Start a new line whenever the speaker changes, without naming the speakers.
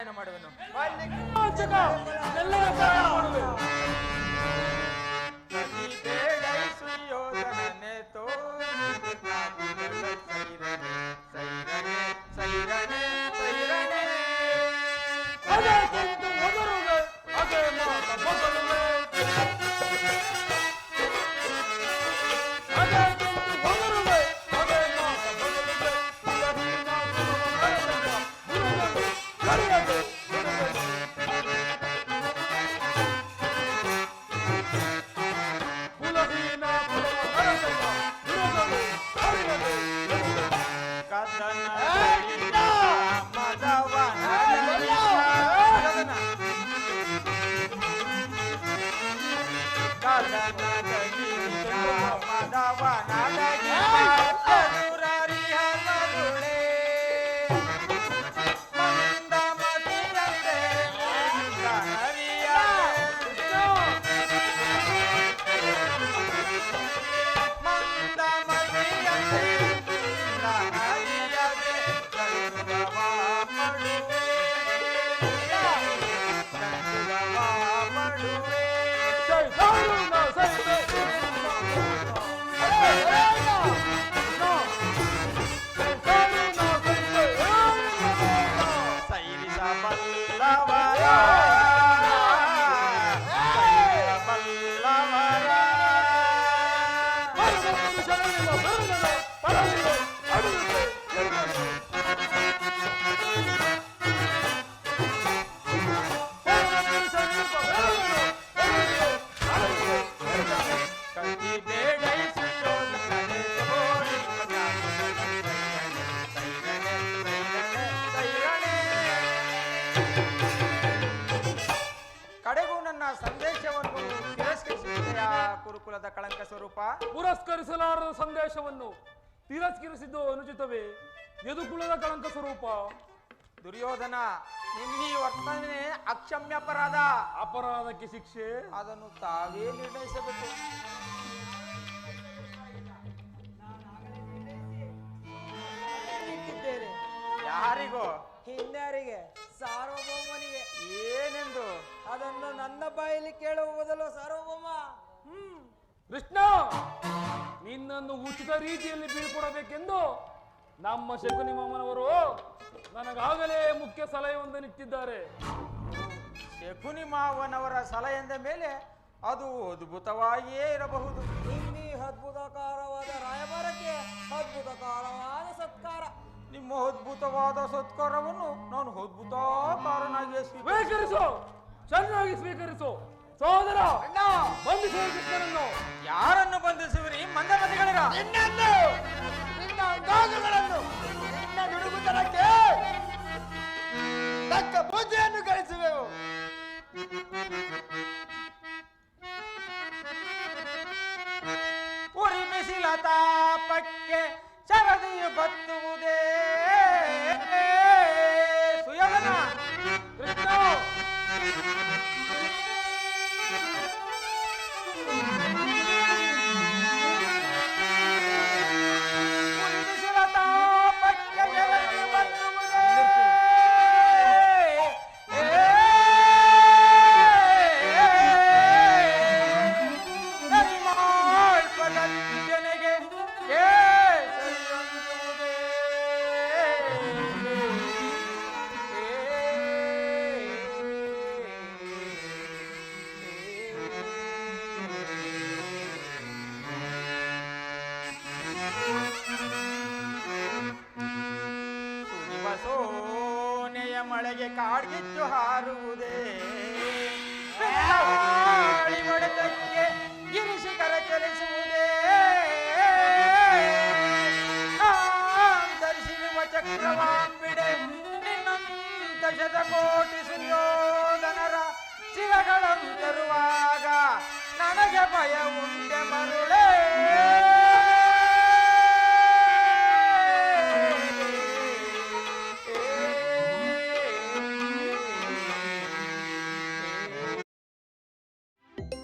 ಮಾಡುವೆನು. one. I beg you. Trabalhar. ಕಡೆಗೂ ನನ್ನ ಸಂದೇಶವನ್ನು ತಿರಸ್ಕರಿಸುತ್ತೆಯಾ ಕುರುಕುಲದ ಕಳಂಕ ಸ್ವರೂಪ.
ಪುರಸ್ಕರಿಸಲಾರದ ಸಂದೇಶವನ್ನು ತಿರಸ್ಕರಿಸಿದ್ದು ಅನುಚಿತವೇ? ಯದುಕುಲದ ಕಳಂಕ ಸ್ವರೂಪ.
ದುರ್ಯೋಧನ ನಿನ್ನೀ ವರ್ತನೆ ಅಕ್ಷಮ್ಯ ಅಪರಾಧ
ಅಪರಾಧಕ್ಕೆ ಶಿಕ್ಷೆ.
ಅದನ್ನು ತಾವೇ ನಿರ್ಣಯಿಸಬೇಕು. ಯಾರಿಗೋ?
ಇನ್ಯಾರಿಗೆ ಸಾರ್ವಭೌಮನಿಗೆ.
ಏನೆಂದು?
ಅದನ್ನು ನನ್ನ ಬಾಯಲ್ಲಿ ಕೇಳುವ ಬದಲು ಸಾರ್ವಭೌಮ. ಹ್ಮ್.
ಕೃಷ್ಣ ನಿನ್ನನ್ನು ಉಚಿತ ರೀತಿಯಲ್ಲಿ ಬೀಳ್ಕೊಡಬೇಕೆಂದು ನಮ್ಮ ಶಕುನಿ ಮಾಮನವರು ನನಗಾಗಲೇ ಮುಖ್ಯ ಸಲಹೆಯೊಂದನ್ನಿಟ್ಟಿದ್ದಾರೆ
ಶಕುನಿ ಮಾವನವರ ಸಲಹೆಯಿಂದ ಮೇಲೆ ಅದು ಅದ್ಭುತವಾಗಿಯೇ ಇರಬಹುದು.
ಇನ್ನಿ ಅದ್ಭುತಕಾರವಾದ ರಾಯಭಾರಕ್ಕೆ ಅದ್ಭುತಕಾರವಾದ ಸತ್ಕಾರ.
ನಿಮ್ಮ ಅದ್ಭುತವಾದ ಸತ್ಕಾರವನ್ನು ನಾನು ಅದ್ಭುತಕಾರನಾಗಿ ಸ್ವೀಕರಿಸಿ
ಸ್ವೀಕರಿಸು. ಚೆನ್ನಾಗಿ ಸ್ವೀಕರಿಸು. ಸೋದರ ಬಂಧಿಸುವ ಕೃಷ್ಣನನ್ನು
ಯಾರನ್ನು ಬಂಧಿಸುವಿರಿ? ಮಂದಮತಿಗಳಿರ
ನಿನ್ನನ್ನು. ನಿನ್ನ ಅಂಗಾಂಗಗಳನ್ನು ನಿನ್ನ ನುಡುಗುತನಕ್ಕೆ ತಕ್ಕ ಪೂಜೆಯನ್ನು ಗಳಿಸುವೆವು.
ಉರಿ ಬಿಸಿಲ ತಾಪಕ್ಕೆ ಶರದಿಯು ಬತ್ತುವುದೇ ಸೋನೆಯ ಮಳೆಗೆ ಕಾಡ್ಗಿಚ್ಚು ಹಾರುವುದೇ? ಹೊಡೆತಕ್ಕೆ ಗಿರಿಶಿಖರ ಚಲಿಸುವುದೇ? ಧರಿಸಿರುವ ಚಕ್ರವಾಂಬಿಡೆ ನಿನ್ನಂತ ಶತಕೋಟಿ ಸುಯೋಧನರ ಶಿರಗಳನ್ನು ತರುವಾಗ ನನಗೆ ಭಯ ಉಂಟೆ